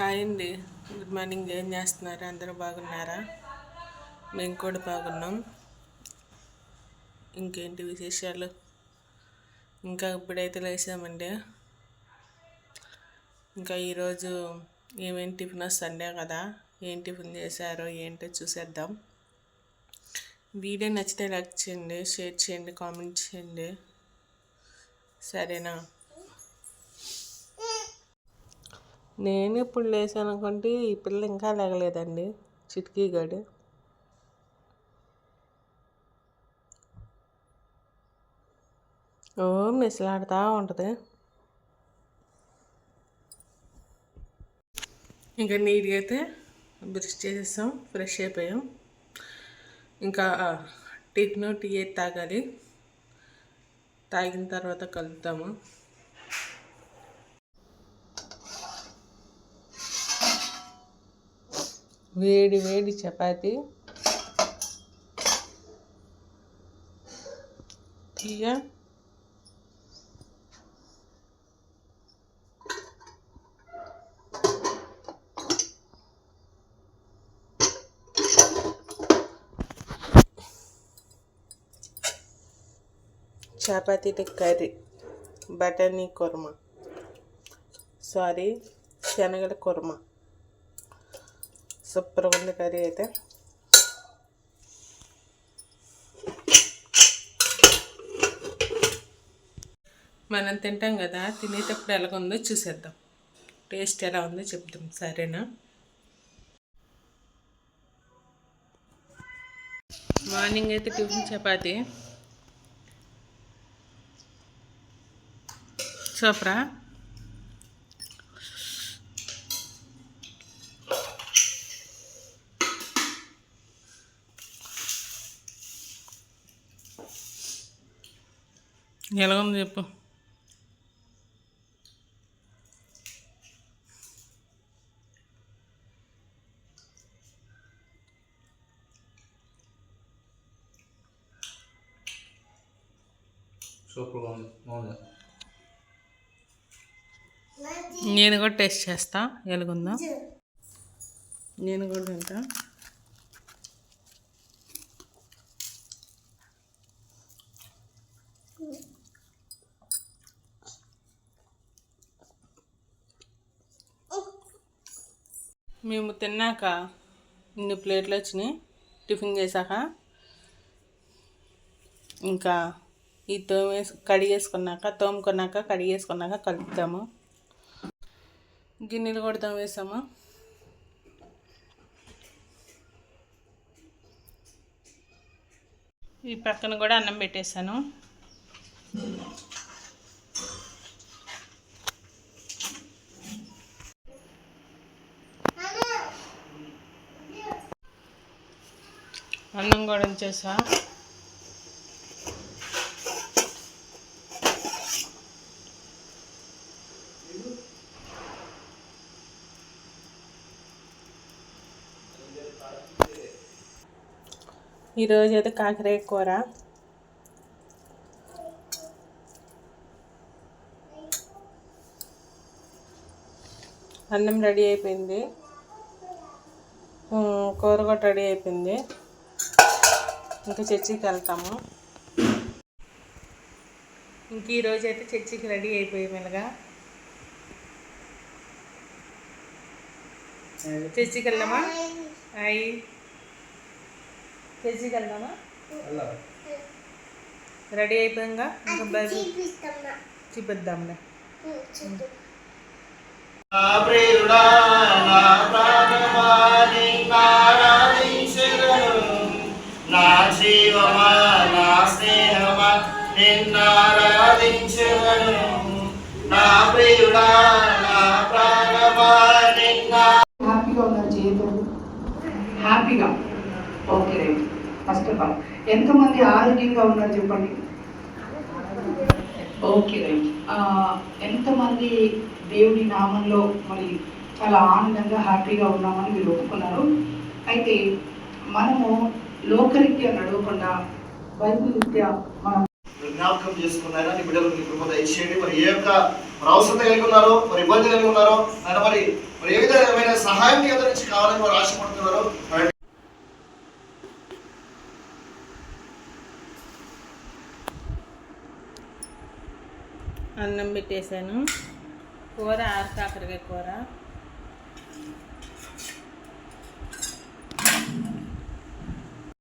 Hi అండి. Good morning. ఏం చేస్తున్నారు? అందరూ బాగున్నారా? మేము కూడా బాగున్నాం. ఇంకేంటి విశేషాలు? ఇంకా ఇప్పుడైతే లేసామండి ఇంకా ఈరోజు ఏమేమి టిఫిన్ సండే కదా? ఏం టిఫిన్ చేశారో ఏంటో చూసేద్దాం. వీడియో నచ్చితే లైక్ చేయండి షేర్ చేయండి కామెంట్ చేయండి. సరేనా? నేను ఇప్పుడు లేచాను అనుకుంటే ఈ పిల్ల ఇంకా లేగలేదండి. చిటికీ గడి. ఓ మిసలాడుతూ ఉంటుంది. ఇంకా నీట్గా అయితే బ్రష్ చేసేసాం ఫ్రెష్ అయిపోయాం. ఇంకా టిఫిన్ టీ తాగాలి. తాగిన తర్వాత కలుపుతాము వేడి వేడి చపాతి. తీయ? చపాతీ కర్రీ బటనీ కుర్మా. సారీ శనగల కుర్మా. సూపర్ ఉంది కర్రీ అయితే. మనం తింటాం కదా తినేటప్పుడు ఎలాగుందో చూసేద్దాం. టేస్ట్ ఎలా ఉందో చెప్తాం సరేనా? మార్నింగ్ అయితే టిఫిన్ చపాతి. సూపరా ఎలా ఉంది చెప్పు. సూపర్గా ఉంది. బాగుంది. నేను కూడా టేస్ట్ చేస్తా. ఎలాగుందో. నేను కూడా తింటా. మేము తిన్నాక ఇన్ని ప్లేట్లు వచ్చినాయి. టిఫిన్ చేశాక ఇంకా ఈ తోమేసి కడిగేసుకున్నాక తోముకున్నాక కడిగేసుకున్నాక కలుపుతాము. గిన్నెలు కూడా తోమేసాము. ఈ పక్కన కూడా అన్నం పెట్టేశాను. అన్నం కూడా ఉంచేసా ఈరోజు అయితే కాకరే కూర. అన్నం రెడీ అయిపోయింది. కూర కూడా రెడీ అయిపోయింది. ఇంకా చర్చికి వెళ్తాము. ఇంక ఈరోజు అయితే చర్చికి రెడీ అయిపోయి మెల్లగా. చర్చికి వెళ్దామా? అయ్యి చర్చికి వెళ్దామా? రెడీ అయిపోయింగా? ఇంకా బైబిల్ చూపిద్దాంలే. నా ప్రియుడా నా ప్రాణమాని నా జీవమా నా స్నేహమా నిన్నారాధించెదను. నా ప్రియుడా నా ప్రాణమా నిన్న హ్యాపీగా ఉన్నారు జీవితం? హ్యాపీగా. Okay right first of all ఎంతమంది ఆరోగ్యంగా ఉన్నారు చెప్పండి? ఓకే రైట్ ఎంతమంది దేవుడి నామంలో మరి చాలా ఆనందంగా హ్యాపీగా ఉన్నామని మీరు ఒప్పుకున్నారు? అయితే మనము లోకరీత్యా నడవకుండా బైబిల్ రీత్యా మనం జ్ఞాపకం చేసుకున్నారా? నీ బిడ్డలకు నీ కృప దయచేయండి. మరి ఏ యొక్క మరి అవసరత కలిగి ఉన్నారో మరి ఇబ్బంది కలిగి ఉన్నారో ఆయన మరి మరి ఏ విధమైన సహాయం మీ అందరి నుంచి కావాలని వారు ఆశపడుతున్నారో అన్నం పెట్టేశాను. కూర ఆరు కాకరకాయ కూర.